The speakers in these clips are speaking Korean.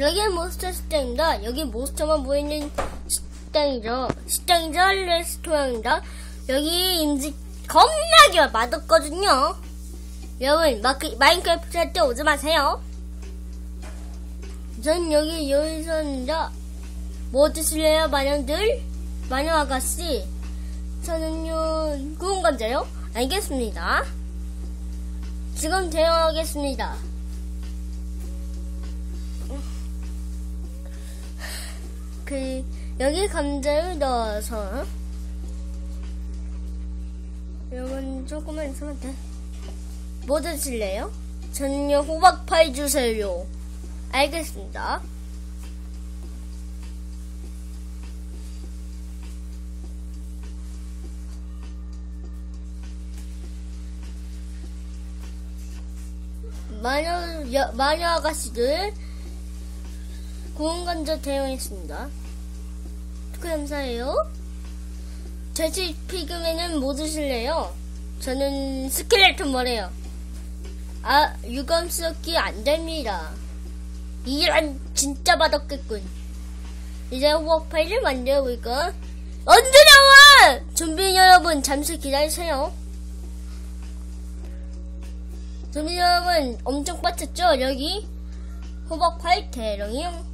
여기 몬스터 식당입니다. 여기 몬스터만 모이는 식당이죠. 식당이죠. 레스토랑입니다. 여기 음식 겁나게 맛없거든요. 여러분, 마크, 마인크래프트 할 때 오지 마세요. 전 여기 요리사입니다. 뭐 드실래요, 마녀들? 마녀 아가씨. 저는요, 구운 감자요? 알겠습니다. 지금 대응하겠습니다. 그, 여기 감자를 넣어서, 이건 조금만 있으면 돼. 뭐 드실래요? 저는요, 호박파이 주세요. 알겠습니다. 마녀, 여, 마녀 아가씨들 구운 감자 대용했습니다. 그 감사해요. 돼지 피그맨은 뭐 드실래요? 저는 스켈레톤 머래요. 아, 유감스럽기 안 됩니다. 이런 진짜 맛없겠군. 이제 호박파이를 만들어 볼까? 언제 나와! 좀비 여러분 잠시 기다리세요. 좀비 여러분 엄청 빠졌죠? 여기 호박파이 대령이요.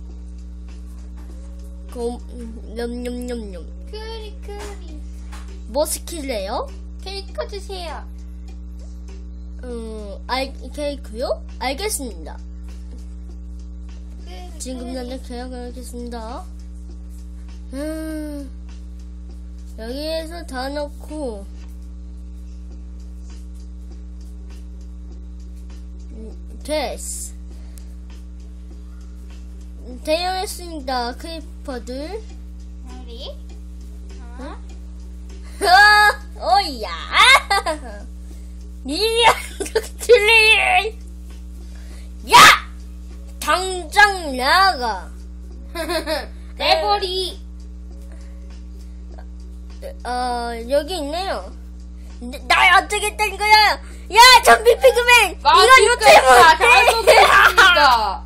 곰, 냠냠냠냠. 크리 크리 뭐 시킬래요? 케이크 주세요. 음, 알, 케이크요? 알겠습니다. 크리, 지금. 당장 계약을 하겠습니다. 음, 여기에서 다 넣고, 음, 됐어. 음, 대형했습니다, 크리퍼들. 우리 어? 아, 어이야. 니야, 틀리. 야! 당장 나가. 내버리 어, 여기 있네요. 나- 날 어떻게 된 거야? 야, 좀비 피그맨! 이거 다 요새 잘못했습니다.